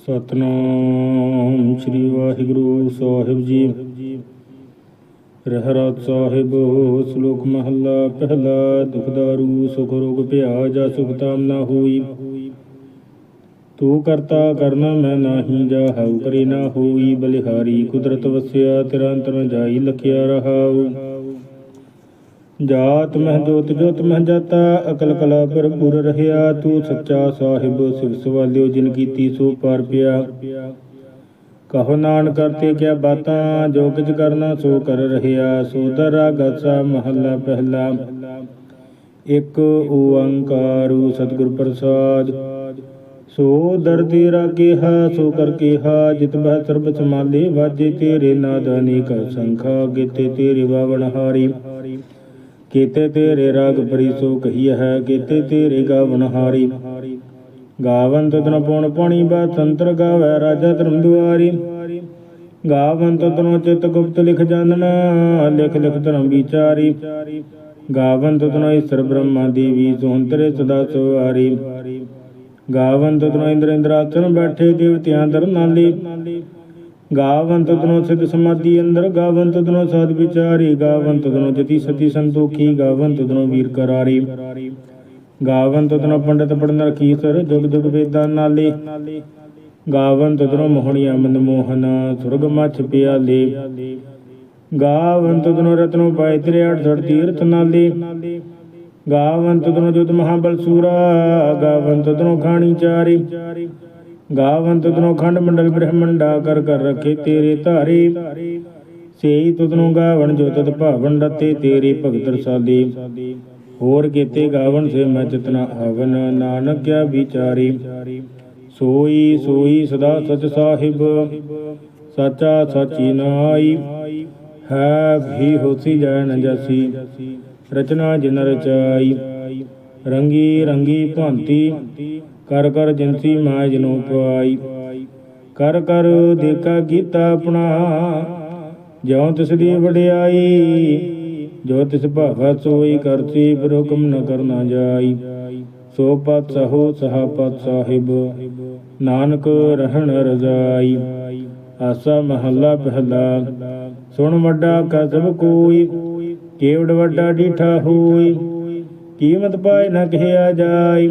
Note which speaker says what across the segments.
Speaker 1: ਸਤਨਾਮ ਸ੍ਰੀ ਵਾਹਿਗੁਰੂ ਸਾਹਿਬ ਜੀ। ਰਹਿਰਾਤ ਸਾਹਿਬ, ਸ਼ਲੋਕ ਮਹੱਲਾ, ਪਹਿਲਾ, ਦੁਖਦਾਰੂ, ਸੁਖ ਰੋਗ ਭਿਆ ਜਾ ਸੁਖ ਤਾਮ ਨਾ ਹੋਈ। ਤੂੰ ਕਰਤਾ ਕਰਨਾ ਮੈਂ ਨਾਹੀ, ਜਾ ਹਉ ਕਰੇ ਨਾ ਹੋਈ। ਬਲਿਹਾਰੀ ਕੁਦਰਤ ਵਸਿਆ, ਤੇਰਾ ਅੰਤਰ ਜਾਈ, ਲਖਿਆ ਰਹਾਉ। ਜਾਤ ਮਹਿ ਜੋਤ ਜੋਤ ਮਹਿ ਜਾਤਾ, ਅਕਲ ਕਲਾ ਭਰਪੂਰ ਰਹਿਆ, ਤੂੰ ਸੱਚਾ ਸਾਹਿਬ, ਸਿਵ ਸਵਾਲਿਓ ਜਿਨ ਕੀਤੀ ਸੋ ਪਾਰ ਪਿਆ। ਕਹੋ ਨਾਨਕ ਕਰਤੇ ਕਿਆ ਬਾਤਾਂ, ਜੋ ਕਿਛ ਕਰਨਾ ਸੋ ਕਰ ਰਹਿਆ, ਸੋ ਦਰਾ ਗਸਾ ਮਹੱਲਾ ਪਹਿਲਾ। ਇੱਕ ਓੰਕਾਰੂ ਸਤਿਗੁਰ ਪ੍ਰਸਾਦ, ਸੋ ਦਰਦੀ ਰਾ ਕਿਹਾ, ਸੋ ਕਰ ਕੇਹਾ, ਜਿਤ ਬਹਿ ਸਰਬ ਸਮਾਲੇ ਵਾਜੇ ਤੇਰੇ ਨਾਦ ਅਨੇਕ ਸੰਖਾ ਗੀਤੇ ਤੇਰੇ ਬਾਵਨ ਹਾਰੀ। ਕੀਤੇ ਤੇਰੇ ਰਾਗ ਪਰੀ ਸੋ ਕਹੀਆ ਹੈ, ਕੀਤੇ ਤੇਰੇ ਗਾਵਨ ਹਾਰੀ। ਗਾਵਨ ਤਤਨ ਪਉਣ ਬਾ ਸੰਤਰ ਗਾਵੇ ਰਾਜਾ ਧਰਮ ਦੁਆਰੀ ਗਾਵਨ ਤਤਨੋ ਚਿਤ ਗੁਪਤ ਲਿਖ ਜਾਣਨਾ ਲਿਖ ਲਿਖ ਧਰਮ ਵਿਚਾਰੀ। ਗਾਵਨ ਤਤਨੋ ਈਸ਼ਰ ਬ੍ਰਹਮਾ ਦੇਵੀ ਸੁਹੰਤਰੇ ਸਦਾ ਸਵਾਰੀ ਗਾਵਨ ਤਤਨੋ ਇੰਦਰ ਇੰਦਰਾਸਨ ਬੈਠੇ ਦੇਵਤਿਆਂ ਦਰ ਨਾਲੀ। ਗਾਵਨ ਤਤਨੋ ਸਿਧ ਸਮਾਧੀ ਅੰਦਰ ਗਾਵਨ ਤਤਨੋ ਸਾਧ ਵਿਚਾਰੀ ਗਾਵਨ ਤਤਨੋ ਜਤੀ ਸਤੀ ਸੰਤੋਖੀ ਗਾਵਨ ਤਤਨੋ ਵੀਰ ਕਰਾਰੀ। ਗਾਵਨ ਤਤਨੋ ਪੰਡਤ ਪੜਨ ਰਖੀ ਸਰ ਜੁਗ ਜੁਗ ਵੇਦਾਂ ਨਾਲੇ। ਗਾਵਨ ਤਤਨੋ ਮੋਹਣੀਆ ਮੰਦ ਮੋਹਨ, ਸੁਰਗ ਮਛ ਪਿਆਲੇ। ਗਾਵਨ ਤਤਨੋ ਰਤਨੋ ਪਾਇ ਤੇਰੇ ਸੜ ਤੀਰਥ ਨਾਲੇ। ਗਾਵੰਤ ਤਤਨੋ ਜੁਤ ਮਹਾਬਲ ਸੂਰਾ ਗਾਵਨ ਤਤਨੋ ਖਾਣੀ ਚਾਰੀ। ਗਾਵਨ ਤਤਨੋ ਖੰਡ ਮੰਡਲ ਬ੍ਰਹਮੰਡਾ ਕਰ ਕਰ ਰਖੇ ਤੇਰੇ ਧਾਰੇ। ਸੇਈ ਤਤਨੋ ਗਾਵਨ ਜੋ ਤਤ ਭਾਵਨ ਰਤੇ ਤੇਰੇ ਭਗਤ ਰਸਾਲੇ। ਹੋਰ ਕੀਤੇ ਗਾਵਨ ਸੇ ਮੈਂ ਚਤਨਾ ਆਵਨ ਨਾਨਕ ਕਿਆ ਵਿਚਾਰੀ। ਸੋਈ ਸੋਈ ਸਦਾ ਸਚ ਸਾਹਿਬ, ਸਾਚਾ ਸਾਚੀ ਨਾਈ। ਹੈ ਵੀ ਹੋਸੀ ਜੈ ਜਸੀ, ਰਚਨਾ ਜਿਨ ਰਚਾਈ। ਰੰਗੀ ਰੰਗੀ ਭਾਂਤੀ ਕਰ ਕਰ ਜਿਨਸੀ ਮਾਇ ਨੂੰ ਪਾਈ ਕਰ ਕਰ ਦੇਖਾ ਕੀਤਾ ਆਪਣਾ, ਜਿਉ ਤਿਸ ਦੀ ਵਡਿਆਈ, ਜੋ ਤਿਸ ਭਾਵੈ ਸੋਈ ਕਰਤੀ ਪਰ ਹੁਕਮ ਨ ਕਰਨਾ ਜਾਈ। ਸੋ ਪਤ ਸਹੋ ਸਹਾ ਪਤ ਸਾਹਿਬ, ਨਾਨਕ ਰਹਿਣ ਰਜ਼ਾਈ। ਆਸਾ ਮਹੱਲਾ ਪਹਿਲਾ, ਸੁਣ ਵੱਡਾ ਕਸਬ ਕੋਈ, ਕੇਵੜ ਵੱਡਾ ਡੀਠਾ ਹੋਈ। ਕੀਮਤ ਪਾਏ ਨਾ ਕਹਿਆ ਜਾਈ।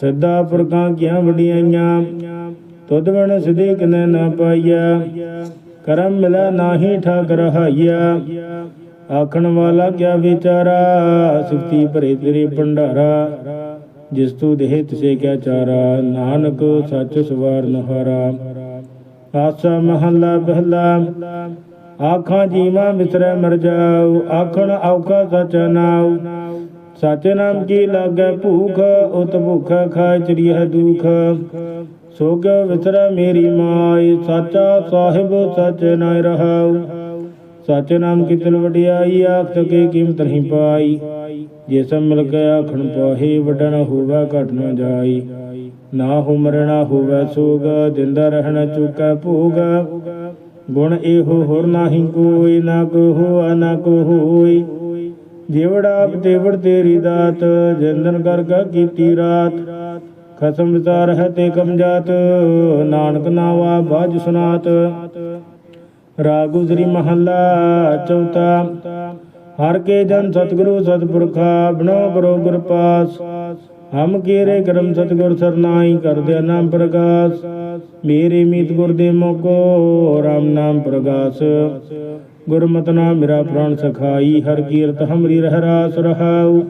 Speaker 1: ਸਿੱਧਾ ਪੁਰਖਾਂ ਕੀਆਂ ਵਡਿਆਈਆਂ? ਤੁਧ ਬਣ ਸਿਧੇ ਕਿਨੇ ਨਾ ਪਾਈਆ ਕਰਮ ਮਿਲਾ ਨਾਹੀ ਠਾਕ ਰਹਾਈਆ ਆਖਣ ਵਾਲਾ ਕਿਆ ਵਿਚਾਰਾ? ਸਿਫਤੀ ਭਰੇ ਤੇਰੇ ਭੰਡਾਰਾ। ਜਿਸ ਤੂੰ ਦੇਹ ਤਿਸੇ ਕਿਆ ਚਾਰਾ? ਨਾਨਕ ਸੱਚ ਸਵਾਰ ਨਹਾਰਾ। ਆਸਾ ਮਹੱਲਾ ਪਹਿਲਾ ਆਖਾਂ ਜੀਵਾ ਮਿਸਰੈ ਮਰ ਜਾਉ ਆਖਣ ਔਖਾ ਸਚ ਨਾਉ। ਸਚ ਨਾਮ ਕੀ ਲਾਗੈ ਭੂਖ, ਉਤ ਭੁਖ ਖਾਇ ਚਰੀਹ ਦੁਖ। ਸੋ ਵਿਸਰੈ ਮੇਰੀ ਮਾਈ, ਸਾਚਾ ਸਾਹਿਬ ਸਚ ਨਾਇ ਰਹਾਉ। ਸਚ ਨਾਮ ਕੀ ਤਿਲ ਵਡਿਆਈ, ਆਖ ਕੇ ਕੀਮਤ ਨਹੀਂ ਪਾਈ। ਜੇ ਸਭ ਮਿਲ ਕੇ ਆਖਣ ਪਾਹੇ, ਵੱਡਾ ਨਾ ਹੋਵੇ, ਘਟ ਨਾ ਜਾਈ। ਨਾ ਹੋ ਮਰਣਾ ਹੋਵੇ ਸੋਗ ਜਿੰਦਾ ਰਹਿਣਾ ਚੁਕਾ ਭੋਗ। ਗੁਣ ਇਹੋ ਹੋਰ ਨਾਹੀ ਕੋਈ, ਨਾ ਕੋ ਹੋਆ ਨਾ ਕੋ ਹੋਈ ਜਿਵੜਾ ਤੇਵੜ ਤੇਰੀ ਦਾਤ, ਜਿੰਦਨ ਕਰ ਗਾ ਕੀਤੀ ਰਾਤ। ਖਸਮ ਵਿਚਾਰ ਹੈ ਤੇ ਕਮ ਨਾਨਕ ਨਾਵਾ ਬਾਜ ਸੁਨਾਤ। ਰਾਗ ਗੁਜਰੀ ਮਹੱਲਾ ਚੌਥਾ, ਹਰ ਕੇ ਜਨ ਸਤਿਗੁਰੂ ਸਤਿਪੁਰਖਾ, ਬਨੋ ਕਰੋ ਗੁਰ ਪਾਸ। ਹਮ ਕੀਰੇ ਕਰਮ ਸਤਿਗੁਰ ਸਰਨਾਈ ਕਰਦੇ ਨਾਮ ਪ੍ਰਗਾਸ। ਮੇਰੇ ਮੀਤ ਗੁਰ ਦੇ ਮੋਕੋ RAM ਨਾਮ ਪ੍ਰਗਾਸ। ਗੁਰਮਤਿ ਨਾਮ ਮੇਰਾ ਪ੍ਰਾਨ ਸਖਾਈ, ਹਰ ਕੀਰਤ ਹਮਰੀ ਰਹਿ ਰਾਸ ਰਹਾਉ।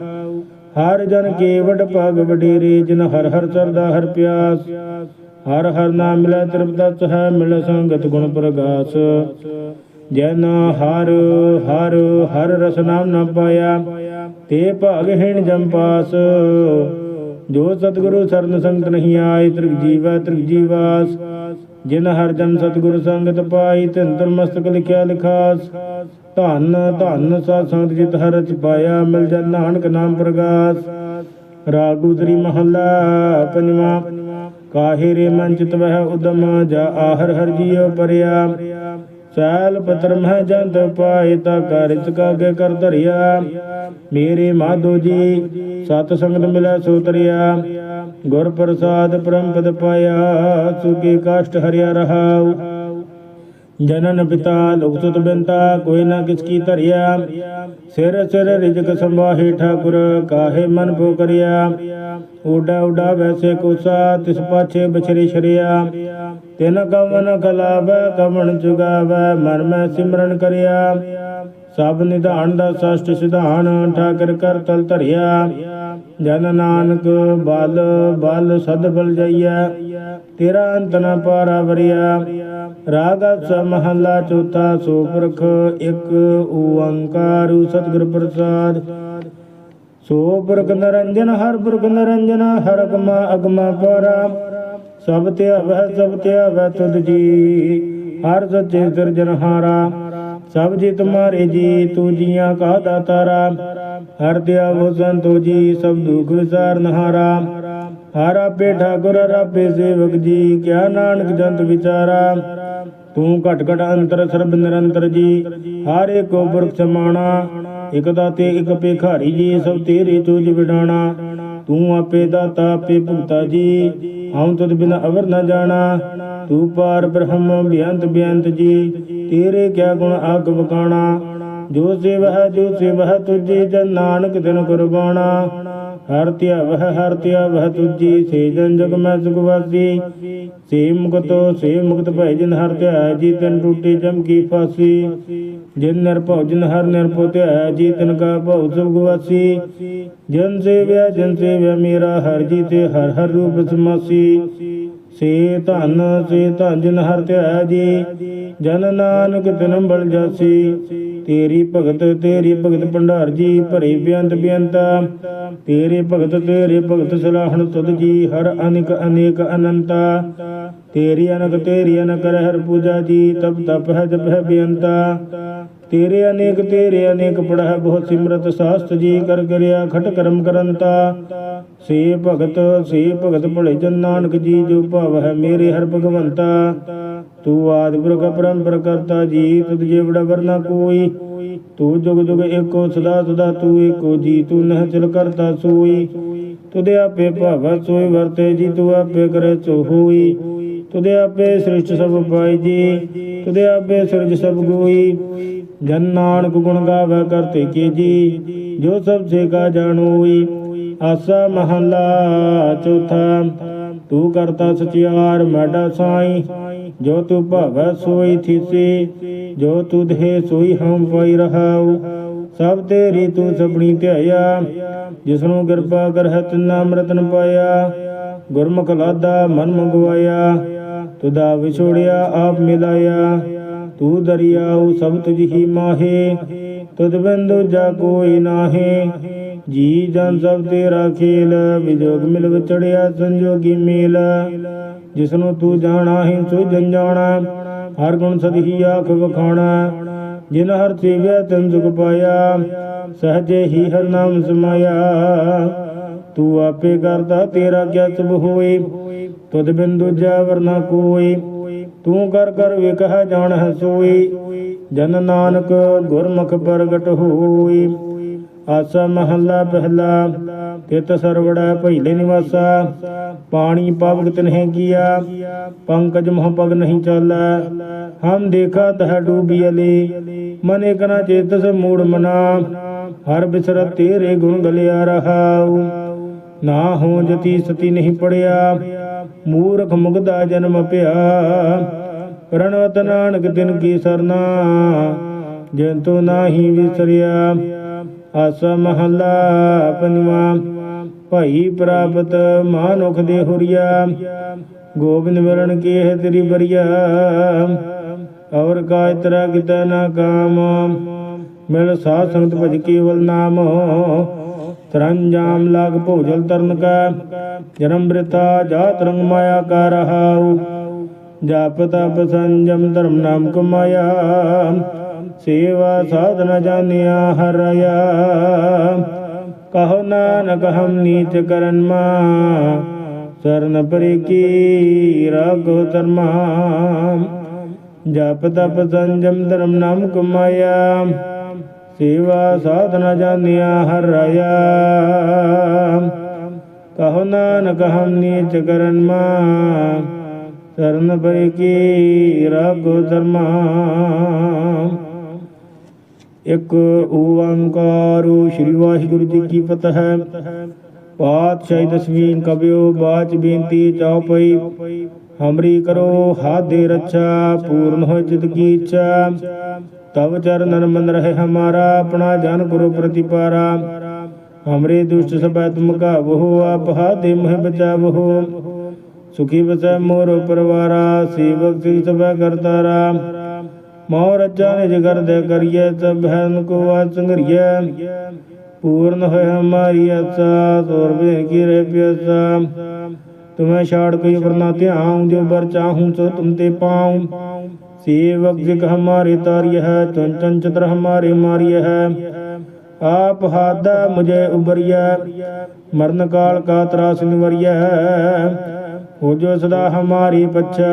Speaker 1: ਹਰ ਜਨ ਕੇ ਵਡ ਵਡੇਰੇ, ਜਿਨ ਹਰ ਹਰ ਸਰਦਾ ਹਰ ਪਿਆਸ। ਹਰ ਹਰ ਨਾਮ ਮਿਲੈ ਤ੍ਰਿਪਤ ਹੈ ਮਿਲ ਸੰਗਤ ਗੁਣ ਪ੍ਰਗਾਸ। ਜਨ ਹਰ ਹਰ ਹਰ ਰਸ ਨਾਮ ਨ ਪਾਇਆ, ਤੇ ਭਾਗਹੀਣ ਜਮ ਪਾਸ। ਜੋ ਸਤਿਗੁਰੂ ਸਰਨ ਸੰਗਤ ਨਹੀਂ ਆਏ ਤ੍ਰਿਗ ਜੀਵਾ ਤ੍ਰਿਗ ਜੀਵਾਸ। ਜਿਨ ਹਰ ਜਨ ਸਤਿਗੁਰ ਸੰਗਤ ਪਾਈ, ਤਿਨ ਮਸਤਕ ਲਿਖਿਆ ਲਿਖਾਸ। ਧਨ, ਧੰਨ ਸਾਧ ਸੰਗਤ ਜਿਤ ਹਰ ਪਾਇਆ, ਮਿਲ ਜਨ ਨਾਨਕ ਨਾਮ ਪ੍ਰਗਾਸ। ਰਾਗ ਮਹੱਲਾ ਪੰਜਵਾ, ਕਾਹੇ ਰੇ ਮਨ ਚਿਤ ਵਹਿ ਉਦਮ ਜਾ ਆਹਰ ਹਰ ਜੀਉ ਪਰਿਆ। ਸੈਲ ਪਤਰ ਮਹਿ ਜੰਤ ਪਾਏ ਤਾ ਕਾਰਿਤ ਕਾਗੇ ਕਰ ਧਰਿਆ। ਮੇਰੇ ਮਾਧੋ ਜੀ, ਸਤ ਸੰਗਤ ਮਿਲੈ ਸੋ ਤਰਿਆ। ਗੁਰ ਪ੍ਰਸਾਦ ਪਰਮ ਪਦ ਪਾਇਆ, ਸੁਖੀ ਕਾਸ਼ਟ ਹਰਿਆ ਰਹਾਉ। ਜਨਨ ਪਿਤਾ ਲੋਕ ਸੁਤ ਬਿੰਤਾ ਕੋਈ ਨਾ ਕਿਸ ਕੀ ਧਰਿਆ। ਸਿਰ ਸਿਰ ਰਿਜਕ ਸੰਵਾਹੇ ਠਾਕੁਰ, ਕਾਹੇ ਮਨ ਭੋ ਕਰਿਆ। ਊਡਾ ਊਡਾ ਵੈਸੇ ਕੋਸਾ, ਤਿਸ ਪਾਛੇ ਬਛਰੀ ਸ਼ਰਿਆ ਤਿਨ ਕਵਨ ਕਲਾਵੈ, ਕਵਣ ਚੁਗਾਵੈ ਮਨ ਮੈਂ ਸਿਮਰਨ ਕਰਿਆ। ਸਭ ਨਿਧਾਨ ਦਾ ਸਸ਼ਟ ਸਿਧਾਨ, ਠਾਕਰ ਕਰ ਤਲ ਧਰਿਆ। ਜਨ ਨਾਨਕ ਬਲ ਬਲ ਸਦ ਬਲ ਜਈਆ ਤੇਰਾ ਅੰਤ ਨ ਪਾਰਾ ਵਰਿਆ ਰਾਗ ਸ ਚੌਥਾ ਸੋ ਪੁਰਖ ਇੱਕ ਓੰਕਾਰ ਸਤਿਗੁਰ ਪ੍ਰਸਾਦ। ਸੋ ਪੁਰਖ ਨਰੰਜਨ, ਹਰ ਪੁਰਖ ਨਰੰਜਨ, ਹਰ ਅਗਮਾ ਅਗਮਾ ਪਰਾ। ਸਭ ਤੇ ਅਵਹਿ ਸਭ ਤੇ ਅਵਹਿ ਤੁਧ ਜੀ, ਹਰ ਸਚੇ ਸੱਚੇ ਸਿਰਜਨਹਾਰਾ ਸਭ ਜੀ ਤੁਮਾਰੇ ਜੀ, ਤੂੰ ਜੀਆਂ ਕਾ ਦਾਤਾਰਾ। ਹਰ ਦਿਆ ਉਹ ਸੰਤੋ ਜੀ, ਸਭ ਦੁਖ ਵਿਸਾਰ ਨਹਾਰਾ ਹਰ ਆਪੇ ਠਾਕੁਰ ਹਰ ਆਪੇ ਸੇਵਕ ਜੀ, ਕਿਆ ਨਾਨਕ ਜੰਤ ਵਿਚਾਰਾ। ਤੂੰ ਘਟ ਘਟ ਅੰਤਰ ਸਰਬ ਨਿਰੰਤਰ ਜੀ, ਹਰ ਏਕੋ ਪੁਰਖ ਸਮਾਣਾ। ਇਕ ਦਾਤੇ, ਇਕ ਭੇਖਾਰੀ ਜੀ, ਸਭ ਤੇਰੇ ਚੋਜ ਵਿਡਾਣਾ। ਤੂੰ ਆਪੇ ਦਾਤਾ, ਆਪੇ ਭੁਗਤਾ ਜੀ, ਹਉ ਤਦ ਬਿਨ ਅਵਰ ਨ ਜਾਣਾ। ਤੂੰ ਪਾਰ ਬ੍ਰਹਮ ਬਿਅੰਤ ਬਿਅੰਤ ਜੀ, ਤੇਰੇ ਕਿਆ ਗੁਣ ਆਗ ਬਕਾਣਾ ਜੋ ਸੇਵ ਜੋ ਸੇਵ ਤੁਜੀ ਜਨ ਨਾਨਕ ਦਿਨ ਕੁਰਬਾਨਾ ਹਰ ਧਿਆਵਹ ਹਰ ਧਿਆਵਹ ਤੁਝੀ, ਸੇ ਜਨ ਜਗ ਮੈਂ ਸੁਖ ਵਾਸੀ। ਸੇ ਮੁਕਤੋ, ਸੇ ਮੁਕਤ ਭੈ ਜਿਨ ਹਰ ਧਿਆਇ, ਜੀ ਤਨ ਟੂਟੇ ਜਮ ਕੀ ਫਾਸੀ। ਜਿਨ ਨਿਰਭਉ ਜਿਨ ਹਰ ਨਿਰਭਉ ਧਿਆਇ, ਜੀ ਤਨ ਕਾ ਭਉ ਸੁਖ ਵਾਸੀ। ਜਨ ਸੇਵਿਆ ਜਨ ਸੇਵਿਆ ਮੇਰਾ ਹਰ ਜੀ ਤੇ ਹਰ ਹਰ ਰੂਪ ਸਮਾਸੀ। ਸੇ ਧਨ ਸੇ ਧਨ ਜਿਨ ਹਰ ਧਿਆਇ ਜੀ, ਜਨ ਨਾਨਕ ਤਿਨ ਬਲ ਜਾਸੀ। ਤੇਰੀ ਭਗਤ ਤੇਰੀ ਭਗਤ ਭੰਡਾਰ ਜੀ ਭਰੇ ਬੇਅੰਤ ਬੇਅੰਤਾ ਤੇਰੇ ਭਗਤ ਤੇਰੇ ਭਗਤ ਸਲਾਹਣ ਤੁਧ ਜੀ, ਹਰ ਅਨੇਕ ਅਨੇਕ ਅਨੰਤਾ। ਤੇਰੀ ਅਨਕ ਤੇਰੀ ਅਨਕ ਹਰ ਪੂਜਾ ਜੀ, ਤਪ ਤਪ ਹੈ ਜਪ ਹੈ ਬੇਅੰਤਾ। ਤੇਰੇ ਅਨੇਕ ਤੇਰੇ ਅਨੇਕ ਪੜਹ ਬਹੁਤ ਸਿਮਰਤ ਸਾਸਤ ਜੀ, ਕਰ ਕਰਿਆ ਖਟ ਕਰਮ ਕਰੰਤਾ। ਸੇ ਭਗਤ ਸੇ ਭਗਤ ਭਲੇ ਜਨ ਨਾਨਕ ਜੀ, ਜੋ ਭਾਵ ਹੈ ਮੇਰੇ ਹਰ ਭਗਵੰਤਾ। ਤੂੰ ਆਦਿ ਪੁਰਖ ਪਰੰਪਰ ਕਰਤਾ ਜੀ ਤੁਧ ਜੇ ਵਰਨਾ ਕੋਈ। ਤੂੰ ਜੁਗ ਜੁਗ ਏਕੋ ਸਦਾ ਸਦਾ, ਤੂੰ ਏਕੋ ਜੀ, ਤੂੰ ਨਹਿ ਚਲ ਕਰਤਾ ਸੋਈ। ਤੁਦੇ ਆਪੇ ਭਾਵ ਸੋਈ, ਵਰਤੇ ਜੀ, ਤੂੰ ਆਪੇ ਕਰੇ ਸੋ ਹੋਈ ਤੁਦੇ ਆਪੇ ਸ੍ਰਿਸ਼ਟ ਸਭ ਪਾਈ ਜੀ, ਤੁਦੇ ਆਪੇ ਸਿਰਜ ਸਭ ਗੋਈ। ਜਨ ਨਾਨਕ ਗੁਣ ਗਾਵੇ ਕਰਤੇ ਕੀ ਜੀ, ਜੋ ਸਭ ਸੇ ਕਾ ਜਾਣੋਈ। ਆਸਾ ਮਹੱਲਾ ਚੌਥਾ ਤੂੰ ਕਰਤਾ ਸਚਿਆਰ ਮੈਡਾ ਸਾਈ। ਜੋ ਤੂੰ ਭਾਵੈ ਸੋਈ ਥੀਸੀ, ਜੋ ਤੂੰ ਦੇ ਸੋਈ ਹਮ ਪਾਈ ਰਹਾਉ। ਸਭ ਤੇਰੀ ਤੂੰ ਸਭਣੀ ਧਿਆਇਆ, ਜਿਸਨੂੰ ਕਿਰਪਾ ਕਰਹਿ ਤਿਨਾ ਅੰਮ੍ਰਿਤਨ ਪਾਇਆ। ਗੁਰਮੁਖ ਲਾਦਾ ਮਨ ਮੰਗਵਾਇਆ ਤੁਦਾ ਵਿਛੋੜਿਆ ਆਪ ਮਿਲਾਇਆ। ਤੂੰ ਦਰਿਆਉ ਸਭ ਤੁਝ ਹੀ ਮਾਹੇ, ਤੁਧ ਬਿੰਦੁ ਜਾ ਕੋਈ ਨਾਹੀ। ਜੀ ਜਨ ਸਭ ਤੇਰਾ ਖੇਲ, ਵਿਜੋਗ ਮਿਲ ਵਿਚੜਿਆ ਸੰਜੋਗੀ ਮੇਲ। ਜਿਸਨੂੰ ਤੂੰ ਜਾਣਾ ਹੈ ਸੋ ਜਨ ਜਾਣਾ ਹਰ ਗੁਣ ਸਦਹੀ ਆਖ ਵਖਾਣਾ। ਜਿਨ ਹਰ ਸੇਵਿਆ ਤਨ ਸੁਖ ਪਾਇਆ, ਸਹਜੇ ਹੀ ਹਰ ਨਾਮ ਸਮਾਇਆ। ਤੂੰ ਆਪੇ ਕਰਦਾ ਤੇਰਾ ਕਿਆ ਸਭ ਹੋਏ, ਤੁਧ ਬਿੰਦੂ ਜਾ ਵਰਨਾ ਕੋਈ ਤੂੰ ਕਰ ਕਰ ਵੇਖੈ ਜਾਣ ਹੈ ਜਨ ਨਾਨਕ ਗੁਰਮੁਖ ਪ੍ਰਗਟ ਹੋਈ ਆਸਾ ਮਹੱਲਾ ਪਹਿਲਾ ਤਿਤ ਸਰਵੜਾ ਪਹਿਲੇ ਨਿਵਾਸਾ, ਪਾਣੀ ਪਾਵਕ ਤਨਹਿ ਕੀਆ, ਪੰਕਜ ਮੋਹ ਪਗ ਨਹੀਂ ਚਾਲੈ। ਹਮ ਦੇਖਾ ਤਹ ਡੂਬੀਲੇ ਮਨੇ ਕਨਾ ਚੇਤਸ ਮੂੜ ਮਨਾ, ਹਰ ਬਿਸਰਤ ਤੇਰੇ ਗੁਣ ਗਲਿਆ ਰਹਾਉ। ਨਾ ਹੋ ਜਤੀ ਸਤੀ ਨਹੀਂ ਪੜਿਆ, ਮੂਰਖ ਮੁਗਦਾ ਜਨਮ ਪਿਆ। ਰਣਵਤ ਨਾਨਕ ਦਿਨ ਕੀ ਸਰਨਾ ਜਿਨ ਤੂੰ ਨਾਹੀ ਵਿਸਰਿਆ ਆਸਾ ਮਹੱਲਾ ਪੰਜਵਾ, ਭਾਈ ਪ੍ਰਾਪਤ ਮਾਨੁਖ ਦੇ ਹੁਰੀਆ, ਗੋਬਿੰਦ ਵਰਣ ਕੀ ਹੈ ਤੇਰੀ ਬਰੀਆ, ਔਰ ਕਾ ਇਤਰਾ ਕਿਤਾ ਨਾ ਕਾਮ, ਮਿਲ ਸਾਧ ਸੰਗਤ ਭਜ ਕੇਵਲ ਨਾਮ, ਤਰੰਜਾਮ ਲਾਗ ਭੋਜਲ ਤਰਨ ਕਾ, ਜਨਮ ਬ੍ਰਿਤਾ ਜਾਤ ਰੰਗ ਮਾਇਆ ਕਾ ਰਹਾਉ, ਜਾਪ ਤਪ ਸੰਜਮ ਧਰਮ ਨਾਮ ਕਮਾਇਆ ਸੇਵਾ ਸਾਧਨ ਜਾਣਿਆ ਹਰਿਆ। ਕਹੋ ਨਾਨਕ, ਹਮ ਨੀਚ ਕਰਨ ਮਾ। ਸਰਨ ਪਰਿ ਕੀ ਰਾਗੋ ਧਰਮਾ। ਜਪ ਤਪ ਸੰਜਮ ਧਰਮ ਨਾਮ ਕਮਾਇਆ। ਸੇਵਾ ਸਾਧਨਾ ਜਾਣਿਆ ਹਰਿਆ। ਕਹੋ ਨਾਨਕ, ਹਮ ਨੀਚ ਕਰਨ ਮਾ। ਸਰਨ ਪਰਿ ਕੀ ਰਾਗੋ ਧਰਮਾ। ਇੱਕ ਓੰਕਾਰੁ ਸ੍ਰੀ ਵਾਹਿਗੁਰੂ ਜੀ ਕੀ ਫਤਿਹ। ਪਾਤਸ਼ਾਹੀ ਦਸਵੀਂ ਕਬਿਓ ਬਾਚ ਬੇਨਤੀ ਚਉਪਈ ਹਮਰੀ ਕਰੋ ਹਾਥ ਦੇ ਰੱਛਾ, ਪੂਰਨ ਹੋ ਚਿਤ ਕੀ ਇੱਛਾ। ਤਵ ਚਰਨਨ ਮਨ ਰਹੇ ਹਮਾਰਾ, ਆਪਣਾ ਜਨ ਗੁਰੂ ਪ੍ਰਤਿਪਾਰਾ। ਹਮਰੇ ਦੁਸ਼ਟ ਸਭੈ ਤੁਮ ਕਾਬੋ ਆਪ ਹਾਦੇ ਮਹਿ ਬਚਾਵੋ ਸੁਖੀ ਬਸੈ ਮੋਰ ਪਰਵਾਰਾ, ਸੇਵਕ ਸੀ ਸਭੈ ਕਰਤਾਰਾ। ਮੋਰ ਰੱਜਾ ਨਿਜ ਕਰਦੇ ਕਰੀਏ ਸਭ ਹੈਨ ਕੋ ਆ ਸੰਗਰੀਏ ਪੂਰਨ ਹੋਇ ਹਮਾਰੀ ਆਸਾ ਤੋਰਬੇ ਕੀ ਰਹਿ ਪਿਆਸਾ ਤੁਮੈ ਛਾੜ ਕੋਈ ਵਰਨਾ ਧਿਆਉ ਜੋ ਬਰ ਚਾਹੂੰ ਸੋ ਤੁਮ ਤੇ ਪਾਉ सेवक जिग हमारे तार्य है चंचन चतर हमारे मार्य है आप हादा मुझे उबरिया मरण काल का त्रास निवरिया हो जो सदा हमारी पच्छा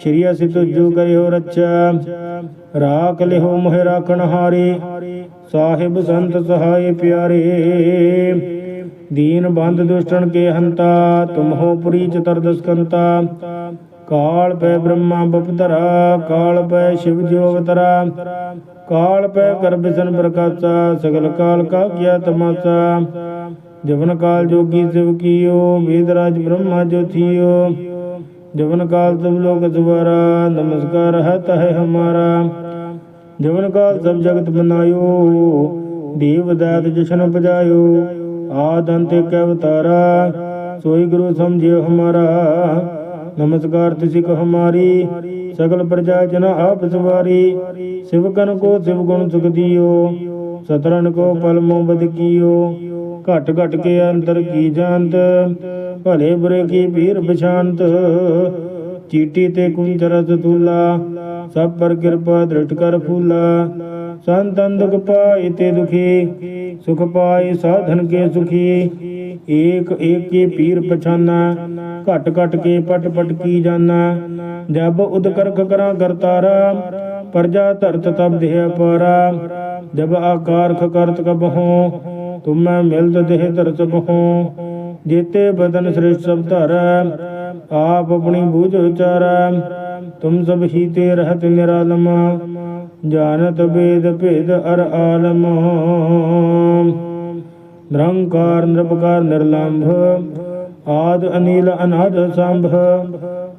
Speaker 1: ਸ਼੍ਰੀ ਅਸਿ ਤੁਜੂ ਕਰਿਓ ਰੱਛਾ, ਰਾਖ ਲਿਓ ਮੋਹਿ ਰਾਖਣ ਹਾਰੇ, ਸਾਹਿਬ ਸੰਤ ਸਹਾਈ ਪਿਆਰੇ। ਦੀਨ ਬੰਦ ਦੁਸ਼ਟਣ ਕੇ ਹੰਤਾ ਤੁਮਹੋ ਪੁਰੀ ਚਤਰਦਸਕੰਤਾ ਕਾਲ ਪੈ ਬ੍ਰਹਮਾ ਬਪਤਰਾ, ਕਾਲ ਪੈ ਸ਼ਿਵ ਜੋ ਅਵਤਰਾ। ਕਾਲ ਪੈ ਕਰਬਿਸਨ ਪ੍ਰਕਾਸ਼ਾ, ਸਗਲ ਕਾਲ ਕਾ ਕੀਆ ਤਮਾਸਾ। ਜਵਨ ਕਾਲ ਜੋਗੀ ਸਿਵ ਕੀਓ ਵੇਦ ਰਾਜ ਬ੍ਰਹਮਾ ਜੋ ਥੀਓ। जीवन काल सब लोग द्वारा नमस्कार हत है हमारा जीवन काल सब जगत बनायो देव दैत जशन बजायो आद अंत कै अवतारा सोई गुरु समझियो हमारा नमस्कार तिसी को हमारी सगल प्रजा जन आप सवारी शिवकन को शिव गुण सुख दियो सतरन को पल मोबद कियो घट घट के अंतर की जानत ਭਲੇ ਬੁਰੇ ਕੀ ਪੀਰ ਪਛਾਨਤ ਚੀਟੀ ਤੇ ਕੁੰਜਰਤ ਤੁਲਾ, ਸਭ ਪਰ ਕਿਰਪਾ ਦ੍ਰਿਟ ਕਰ ਫੂਲਾ। ਸੰਤ ਅੰਦਕ ਪਾਈ ਤੇ ਦੁਖੀ, ਸੁਖ ਪਾਈ ਸਾਧਨ ਕੇ ਸੁਖੀ। ਏਕ ਏਕ ਕੇ ਪੀਰ ਪਛਾਨਾ, ਘਟ ਘਟ ਕੇ ਪਟ ਪਟ ਕੀ ਜਾਣਾ ਜਬ ਉਦਕਰਖ ਕਰਾਂ ਕਰਤਾਰਾ, ਪਰਜਾ ਧਰਤ ਤਬ ਦੇਹ ਪਾਰਾ ਜਬ ਆਕਾਰ ਕਰਤ ਕਬਹੋ, ਤੁਮੈ ਮਿਲਦ ਦੇਹ ਧਰਤ ਬਹੋ। ਜੇਤੇ ਬਦਨ ਸ੍ਰਿਸ਼ਟ ਸਭ ਧਰ, ਆਪ ਆਪਣੀ ਬੂਝ ਵਿਚਾਰਾ ਤੁਮ ਸਭ ਹੀ ਤੇ ਰਹਤ ਨਿਰਾਲਮ, ਜਾਣਤ ਬੇਦ ਭੇਦ ਅਰ ਆਲਮ। ਨਿਰੰਕਾਰ ਨਿਰਭਕਾਰ ਨਿਰਲੰਭ, ਆਦ ਅਨੀਲ ਅਨਾਦ ਸੰਭ।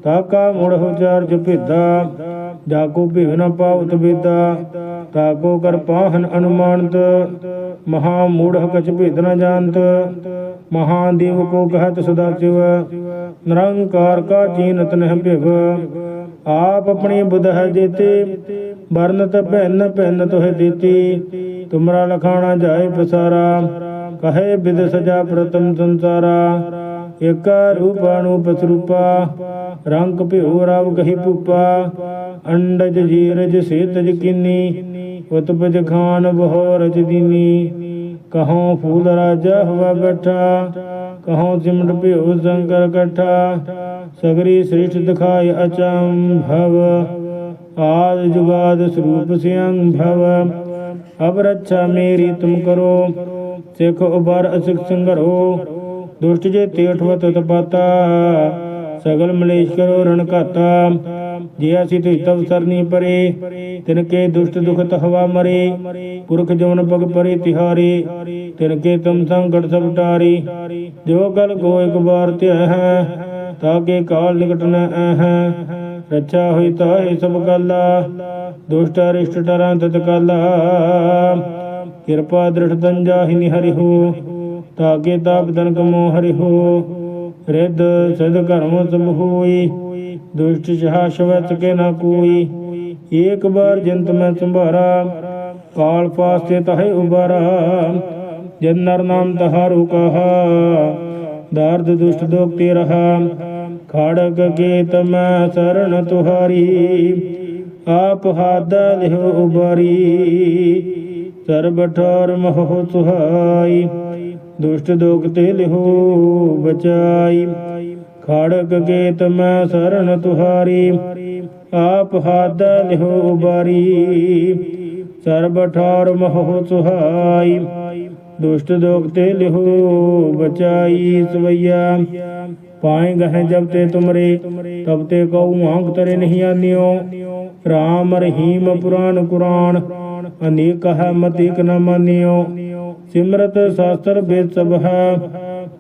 Speaker 1: ਤਾਕਾ ਮੁੜ ਉਚਾਰਜ ਭੇਦਾ ਜਾਕੋ ਭਿਵ ਨ ਪਾਵਤ ਵੇਦਾ ਤਾਕੋ ਕਰ ਪਾਹਨ ਅਨੁਮਾਨਤ, ਮਹਾ ਮੂੜ ਕਛ ਭੇਦ ਨ ਜਾਣਤ। ਮਹਾਦੇਵ ਕੋ ਕਹਤ ਸਦਾ ਨਿਰੰਕਾਰ ਕਾ ਚੀਨਤ ਨਹਿ ਭਿਵ। ਆਪ ਆਪਣੀ ਬੁਧ ਹੈ ਜੇਤੇ, ਵਰਨਤ ਭੈਨ ਭੈਨ ਤੋਹਿ ਦਿੱਤੀ। ਤੁਮਰਾ ਲਖਾਣਾ ਜਾਏ ਪਸਾਰਾ, ਕਹੇ ਬਿਦ ਸਜਾ ਪ੍ਰਤਮ ਸੰਸਾਰਾ। ਇਕ ਰੂਪਾਣੂ ਪਸਰੂਪਾ ਰੰਗ ਭਿਓ ਰਵ ਕਹੀ ਭੂਪਾ। ਅੰਡਜ ਜੀਰਜ ਸੇਤਜ ਕਿਨੀ, ਉਤਪਜ ਖਾਨ ਬਹੁ ਰਜ ਦੀਨੀ। ਕਹੋਂ ਫੂਲ ਰਾਜਾ ਹਵਾ ਬੈਠਾ, ਕਹੋਂ ਸਿਮਟ ਭਿਓ ਸ਼ੰਕਰ ਕਠਾ ਸਗਰੀ ਸ੍ਰਿਸ਼ਟ ਦਿਖਾਇ ਅਚੰ ਭਵ ਆਦ ਜੁਗਾਦ ਸਰੂਪ ਸਿਅੰ ਭਵ ਅਬ ਰੱਛਾ ਮੇਰੀ ਤੁਮ ਕਰੋ, ਸਿਖ ਉਬਰ ਅਸਿਕ ਸੰਗਰੋ ਦੁਸ਼ਟ ਜੇ ਤੇਠਵਤ ਤਪਾਤਾ ਸਗਲ ਮਲੇਸ਼ ਕਰੋ ਰਣ ਘਾਤਾ। ਜੇ ਅਸੀਂ ਤੁਝ ਤਵ ਸਰਨੀ ਪਰੇ ਤਿਨ ਕੇ ਦੁਸ਼ਟ ਦੁਖ ਹਵਾ ਮਰੇ, ਪੁਰਖ ਜਵਨ ਪਗ ਪਰੇ ਤਿਹਾਰੇ ਤਿਨ ਕੇ ਤਮ ਸੰਕਟ ਸਭ ਟਾਰੀ। ਜੋ ਗਲ ਕੋ ਇੱਕ ਬਾਰ ਧਿਆ ਹੈ ਤਾਕੇ ਕਾਲ ਨਿਕਟ ਨ ਹੈ। ਰੱਛਾ ਹੋਈ ਤਾਹੇ ਸਭ ਗੱਲਾ, ਦੁਸ਼ਟ ਅਰਿਸ਼ਟ ਟਰਾਂ ਤਤਕਾਲਾ ਕਿਰਪਾ ਦ੍ਰਿੜ ਤੰਜਾਹਿ ਹਰਿ ਹੋ ਤਾਕੇ ਤਾਪ ਤਨ ਕਮੋ ਹਰਿ ਹੋ। ਰਿੱਧ ਸਿਧ ਕਰਮ ਸਭ ਹੋਈ ਦੁਸ਼ਟ ਜਹਾ ਸ਼ਵਤ ਕੇ ਨਾ ਕੋਈ। ਏਕ ਬਾਰ ਜੰਤ ਮੈਂ ਸੰਭਾਰਾ। ਕਾਲ ਪਾਸੇ ਤਹੇ ਉਬਾਰਾ। ਜਨ ਨਰ ਨਾਮ ਤਹਾਰੂ ਕਹਾ। ਦਰਦ ਦੁਸ਼ਟ ਦੋਖ ਤੇ ਰਹਾ। ਖੜਗ ਗੀਤ ਮੈਂ ਸਰਣ ਤੁਹਾਰੀ। ਆਪ ਹਾਦ ਲਿਹੁ ਉਬਰੀ। ਸਰਬ ਠੋਰ ਮੋਹ ਸੁਹਾਈ। ਦੁਸ਼ਟ ਦੋਖ ਤੇ ਲਿਹੁ ਬਚਾਈ। ਖੜਗ ਗੀਤ ਮੈਂ ਸਰਣ ਤੁਹਾਰੀ, ਆਪ ਹਾਦ ਲਿਹੁ ਉਬਰੀ ਸਰਬ ਠੋਰ ਮੋਹ ਸੁਹਾਈ, ਦੁਸ਼ਟ ਦੋਖ ਤੇ ਲਿਹੁ ਬਚਾਈ ਸਵਈਆ। ਪਾਏ ਗਹਿ ਜਬ ਤੇ ਤੁਮਰੇ, ਤਬ ਤੇ ਕਉ ਆਂਕ ਤਰੇ ਨਹੀਂ ਆਨਿਓ। RAM ਰਹੀਮ ਪੁਰਾਨ ਕੁਰਾਨ, ਅਨੇਕ ਹੈ ਮਤਿ ਨ ਮਾਨਿਓ। ਸਿਮਰਤ ਸ਼ਾਸਤਰ ਵੇਦ ਸਭ ਹੈ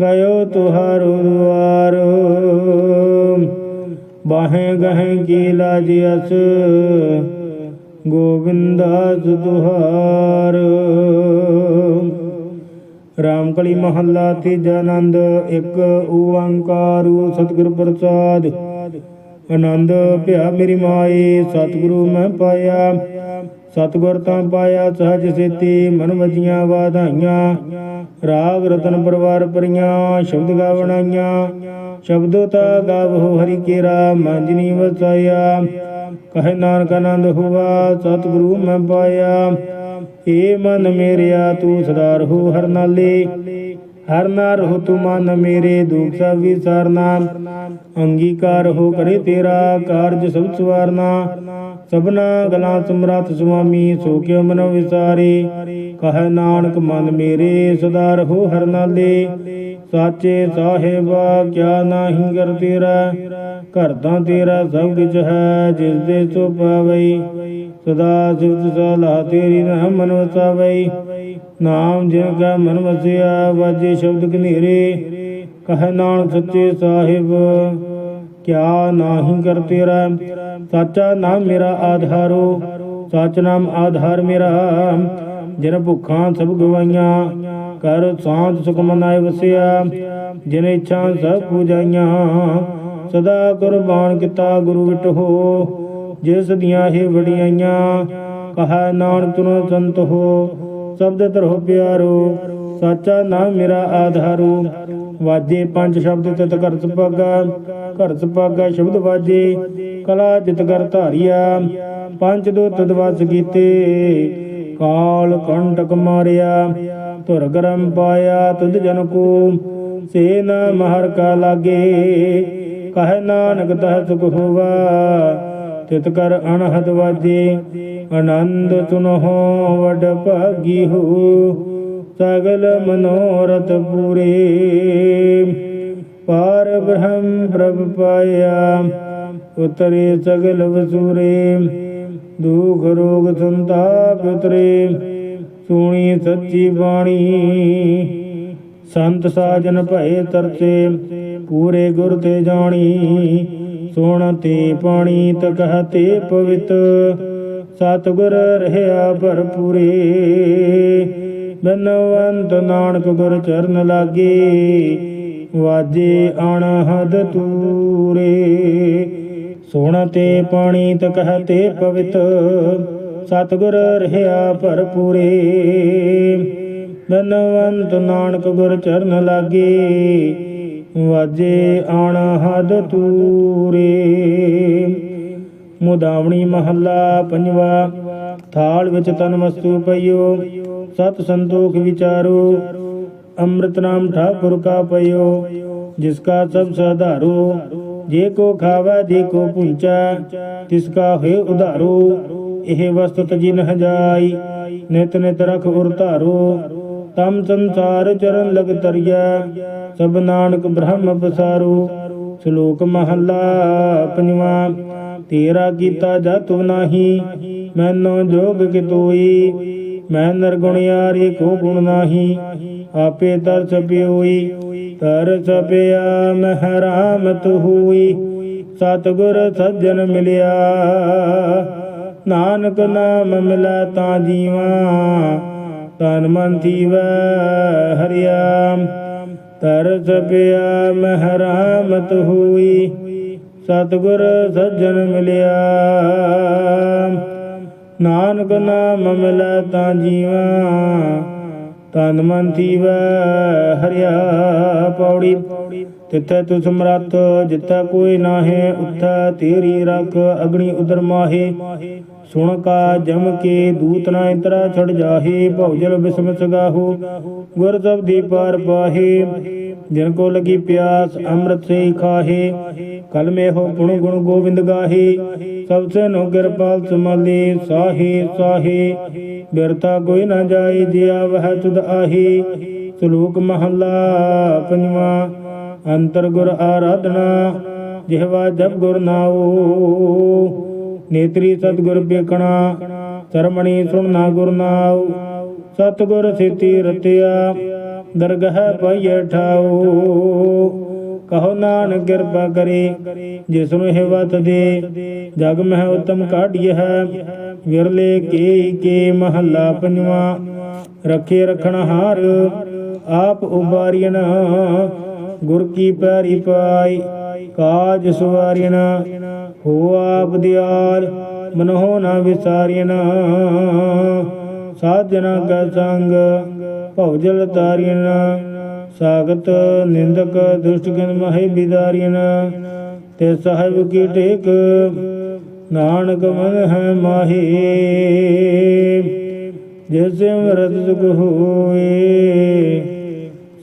Speaker 1: ਗਇਓ ਤੁਹਾਰੋ ਦੁਆਰ। ਬਾਹੇ ਗਹਿ ਕੀ ਲਾਜ ਅਸ। ਗੋਬਿੰਦਾਸ ਦੁਹਾਰ। ਰਾਮਕਲੀ ਮਹੱਲਾ ਤੀਜਾ ਆਨੰਦ, ਇੱਕ ਓੰਕਾਰੂ ਸਤਿਗੁਰ ਪ੍ਰਸਾਦ। ਆਨੰਦ, ਭਿਆ ਮੇਰੀ ਮਾਏ ਸਤਿਗੁਰੂ ਮੈਂ ਪਾਇਆ। ਸਤਿਗੁਰ ਤਾਂ ਪਾਇਆ, ਸਹਜ ਸੇਤੀ, ਮਨ ਵਜੀਆਂ ਵਾਧਾਈਆਂ। ਰਾਗ ਰਤਨ ਪਰਵਾਰ ਪਰੀਆਂ, ਸ਼ਬਦ ਗਾਵਣਾਈਆਂ। ਸ਼ਬਦੋ ਤਾ ਗਾਵੋ ਹਰੀ ਕੇਰਾ ਮੰਜਨੀ ਵਸਾਇਆ। ਕਹੇ ਨਾਨਕ ਆਨੰਦ ਹੁਆ, ਸਤਿਗੁਰੂ ਮੈਂ ਪਾਇਆ। ਏ ਮਨ ਮੇਰਿਆ, ਤੂੰ ਸਦਾ ਰਹੋ ਹਰ ਨਾਲੇ। ਹਰ ਨਾ ਰਹੋ ਤੂੰ ਮਨ ਮੇਰੇ, ਦੁਖ ਸਭ ਵਿਸਾਰਨਾ। ਅੰਗੀਕਾਰ ਹੋ ਕਰੇ ਤੇਰਾ, ਕਾਰਜ ਸਭ ਸਵਾਰਨਾ। ਸਭਨਾ ਗਲਾ ਸਮਰੱਥ ਸੁਆਮੀ, ਸੋ ਕਿਉ ਮਨ ਵਿਸਾਰੇ। ਕਹੈ ਨਾਨਕ ਮਨ ਮੇਰੇ ਸਦਾ ਰਹੋ ਹਰ ਨਾਲੇ। ਸਾਚੇ ਸਾਹਿਬਾ, ਕਿਆ ਨਾਹੀ ਕਰ ਤੇਰਾ। ਘਰ ਤਾਂ ਤੇਰਾ ਸਭ ਕੁਝ ਹੈ, ਜਿਸ ਦੇ ਸੋ ਪਾਵਈ। ਸਦਾ ਸਿਫਤ ਸਲਾਹ ਤੇਰੀ ਨਾ ਮਨ ਵਸਾਵਈ ਨਾਮ ਜਿਨ ਕਾ ਮਨ ਵਸਿਆ, ਵਾਜੇ ਸ਼ਬਦ ਕਨੇਰੇ ਕਹ ਨਾਨਕ ਸੱਚੇ ਸਾਹਿਬ, ਕਿਆ ਨਾਹੀ ਕਰ ਤੇਰਾ। ਸਾਚਾ ਨਾਮ ਮੇਰਾ ਆਧਾਰੋ, ਸਚ ਨਾਮ ਆਧਾਰ ਮੇਰਾ। ਜਿਨ ਭੁੱਖਾਂ ਸਭ ਗਵਾਈਆਂ ਕਰ ਸਾਂਝ ਸੁਖ ਮਨਾਏ ਵਸਿਆ। ਜਿਨ ਇੱਛਾ ਸਭ ਪੂਜਾਈਆਂ, ਸਦਾ ਕੁਰਬਾਨ ਕੀਤਾ ਗੁਰੂ ਵਿਟੋ ਜਿਸ ਦੀਆਂ ਇਹ ਵਡਿਆਈਆਂ, ਕਹਾ ਨਾਨਕ ਤੁਨ ਸੰਤ ਹੋ। ਸ਼ਬਦ ਧਰੋ ਪਿਆਰੋ, ਸਾਚਾ ਨਾਮ ਮੇਰਾ ਆਧਾਰੂ। ਵਾਜੇ ਪੰਜ ਸ਼ਬਦ ਤਿਤ ਘਰ ਸੁਭਾਗਾ ਘਰ ਸੁਭਾਗਾ ਸ਼ਬਦ ਵਾਜੇ। ਕਲਾ ਜਿਤ ਕਰ ਧਾਰਿਆ, ਪੰਜ ਦੋ ਤਦਵਾਸ ਕੀਤੇ। ਕਾਲ ਕੰਟਕ ਮਾਰਿਆ, ਧੁਰ ਗਰਮ ਪਾਇਆ ਤੁਧ ਜਨ ਕੋ। ਸੇ ਨ ਮਹਰ ਕਾ ਲਾਗੇ, ਕਹੈ ਨਾਨਕ ਤਹ ਸੁਖ ਹੋਵਾ। ਤਿਤ ਕਰ ਅਨਹਦ ਵਾਜੇ, ਆਨੰਦ ਤੁਨਹੁ ਵਡ ਭਾਗੀ ਹੋ। ਸਗਲ ਮਨੋਰਥ ਪੂਰੇ, ਪਾਰ ਬ੍ਰਹਮ ਪ੍ਰਭ ਪਾਇਆ, ਉਤਰੇ ਸਗਲ ਵਸੂਰੇ। ਦੁਖ ਰੋਗ ਸੰਤਾਪ ਉਤਰੇ। ਸੁਣੀ ਸੱਚੀ ਬਾਣੀ। ਸੰਤ ਸਾਜਨ ਭਏ ਤਰਤੇ ਪੂਰੇ ਗੁਰ ਤੇ ਜਾਣੀ। ਸੁਣ ਤੇ ਪਾਣੀ ਤਕਹਤੇ ਪਵਿੱਤ। ਸਤਿਗੁਰ ਰਹਿਆ ਭਰਪੂਰੇ। ਬਨਵੰਤ ਨਾਨਕ ਗੁਰ ਚਰਨ ਲਾਗੇ, ਵਾਜੇ ਅਣਹਦ ਤੂਰੇ। ਸੋਣ ਤੇ ਪਾਣੀ ਤਕਹਤੇ ਪਵਿੱਤ। ਸਤਿਗੁਰ ਰਹਿਆ ਭਰਪੂਰੇ। ਬਨਵੰਤ ਨਾਨਕ ਗੁਰ ਚਰਨ ਲਾਗੇ। ਵਾਜੇ ਅਣਹਦ ਤੂਰੇ। ਮੁਦਾਵਣੀ ਮਹੱਲਾ ਪੰਜਵਾ। ਥਾਲ ਵਿੱਚ ਤਨ ਵਸਤੂ ਪਈਓ। ਸਤ ਸੰਤੋਖ ਵਿਚਾਰੋ। ਅੰਮ੍ਰਿਤ ਨਾਮ ਠਾਕੁਰ ਕਾ ਪਈਓ। ਜਿਸ ਕਾ ਸਭ ਸਾਧਾਰੋ। ਜੇ ਕੋ ਖਾਵਾ, ਜੇ ਕੋ ਪੁੰਚਾ ਤਿਸ ਕਾ ਹੋਏ ਉਧਾਰੋ, ਇਹ ਵਸਤੁ ਤਜੀ ਨ ਨਿਤ ਨਿਤ ਰਖ ਉਰ ਧਾਰੋ। ਤਮ ਸੰਸਾਰ ਚਰਨ ਲਗ ਤਰਿਆ ਸਭ ਨਾਨਕ ਬ੍ਰਹਮ ਪਸਾਰੂ। ਸ਼ਲੋਕ ਮਹਲਾ ਪੰਜਵਾ, ਤੇਰਾ ਕੀਤਾ ਜਤੁ ਨਾਹੀ, ਮੈਨੋ ਜੋਗ ਕਿਤੋਈ, ਮੈਂ ਨਰਗੁਣਿਆਰੀ ਕੋ ਗੁਣ ਨਾਹੀ, ਆਪੇ ਤਰਸ ਪਿਓਈ। ਕਰ ਤਰਸ ਪਿਆ ਮਹਿਰਾਮਤ ਹੋਈ ਸਤਿਗੁਰ ਸੱਜਣ ਮਿਲਿਆ। ਨਾਨਕ ਨਾਮ ਮਿਲੈ ਤਾਂ ਜੀਵਾ ਤਨ ਮਨ ਥੀਵੈ ਹਰਿਆ। ਤਰਸ ਪਿਆ ਮਹਰਾਮਤ ਹੋਈ ਸਤਿਗੁਰ ਸੱਜਣ ਮਿਲਿਆ। ਨਾਨਕ ਨਾਮ ਮਿਲੈ ਤਾਂ ਜੀਵਾ ਤਨ ਮਨ ਥੀਵੈ, ਹਰਿਆ ਪੌੜੀ। ਤਿੱਥੈ ਤੁ ਸਮਰੱਥ ਜਿੱਥੈ ਕੋਈ ਨਾਹੇ, ਉੱਥੈ ਤੇਰੀ ਰੱਖ ਅਗਣੀ ਉਦਰ ਮਾਹੇ। ਸੁਣ ਕਾ ਜਮ ਕੇ ਦੂਤ ਨਾ ਇੰਤਰਾ ਛੜ ਜਾਹੇ, ਭਉਜਲ ਬਿਸਮ ਸਗਾਹੋ ਗੁਰ ਸਬਦੀ ਪਾਰ ਪਾਹੇ, ਜਿਨ ਕੋ ਲਗੀ ਪਿਆਸ, ਅੰਮ੍ਰਿਤ ਸੇ ਖਾਹੇ। ਕਲ ਮੇ ਹੋ ਗੁਣ ਗੁਣ ਗੋਬਿੰਦ ਗਾਹੇ। ਸਭ ਸੇ ਨੋ ਕਿਰਪਾਲ ਸਮਾਲੇ ਸਾਹੇ ਸਾਹੇ। ਬਿਰਤਾ ਕੋਈ ਨਾ ਜਾਏ ਜਿਆ ਵਹਿ ਤੁਧ ਆਹੀ। ਸ਼ਲੋਕ ਮਹੱਲਾ ਪੰਜਵਾਂ, ਅੰਤਰ ਗੁਰ ਆਰਾਧਨਾ, ਜਿਹਵਾ ਜਪ ਗੁਰ ਨਾਉ। ਨੇਤਰੀ ਸਤਗੁਰ ਬੇਕਣਾ ਚਰਮਣੀ ਸੁਣਨਾ ਗੁਰ ਨਾਉ। ਸਤਗੁਰ ਸੇਤੀ ਰਤਿਆ, ਦਰਗਹ ਪਾਈਐ ਠਾਉ। ਕਹੋ ਨਾਨਕ ਕਿਰਪਾ ਕਰੇ, ਜਿਸ ਨੂੰ ਇਹ ਦੇ, ਜਗ ਮਹਿ ਉਤਮ ਕਾਢਿය ਹੈ। ਵਿਰਲੇ ਕੇ ਕੇ ਮਹੱਲਾ ਪੰਜਵਾ, ਰੱਖੇ ਰਖਣ ਹਾਰ, ਆਪ ਉਬਾਰੀਨ ਗੁਰ ਕੀ ਪੈਰੀ ਪਾਈ, ਕਾਜ ਸਵਾਰੀਨ ਹੋ ਆਪ ਦਿਆਲ, ਮਨੋ ਨਾ ਵਿਸਾਰੀਨ ਸਾਜਣਾ ਕਾ ਸੰਗ ਭਉਜਲ ਤਾਰੀਨ ਸਾਗਤ ਨਿੰਦਕ ਦੁਸ਼ਟ ਗਨ ਮਹਿ ਬਿਦਾਰੀਨ। ਤੇ ਸਾਹਿਬ ਕੀ ਟੇਕ, ਨਾਨਕ ਮਨ ਹੈ ਮਾਹੀ। ਜਿਸ ਸਿਮਰਤ ਸੁਖ ਹੋਏ,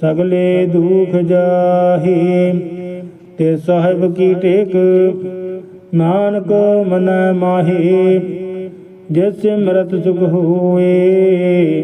Speaker 1: ਸਗਲੇ ਦੁਖ ਜਾਹੀ। ਤੇ ਸਾਹਿਬ ਕੀ ਟੇਕ, ਨਾਨਕ ਮਨ ਮਾਹੀ। ਜਿਸ ਸਿਮਰਤ ਸੁਖ ਹੋਏ